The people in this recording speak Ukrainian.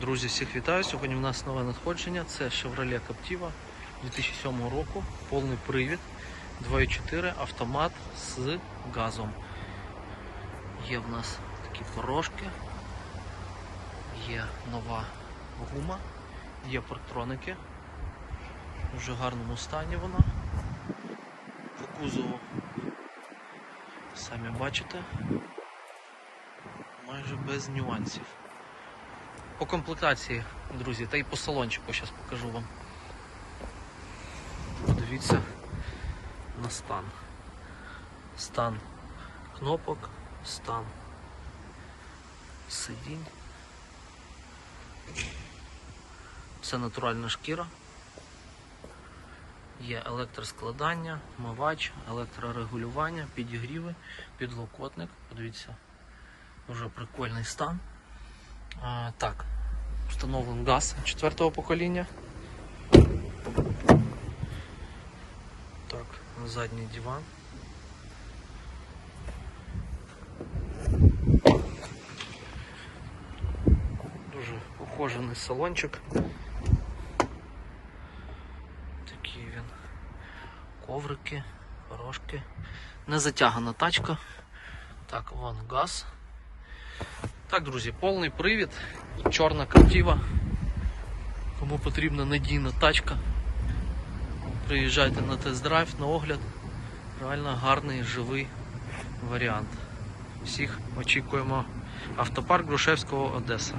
Друзі, всіх вітаю. Сьогодні у нас нове надходження. Це Chevrolet Captiva 2007 року, повний привід, 2.4 автомат з газом. Є в нас такі порожки, є нова гума, є парктроники. В дуже гарному стані вона. По кузову самі бачите, майже без нюансів. По комплектації, друзі, та й по салончику зараз покажу вам. Подивіться на стан. Стан кнопок, стан сидінь. Це натуральна шкіра. Є електроскладання, мивач, електрорегулювання, підігріви, підлокотник. Подивіться, дуже прикольний стан. А, так, встановлений газ четвертого покоління. Так, задній диван. Дуже ухожений салончик. Такий він. Коврики, порожки. Не затягана тачка. Так, вон газ. Так, друзі, повний привід, чорна картіва. Кому потрібна надійна тачка, приїжджайте на тест-драйв, на огляд. Реально гарний живий варіант. Всіх очікуємо. Автопарк Грушевського Одеса.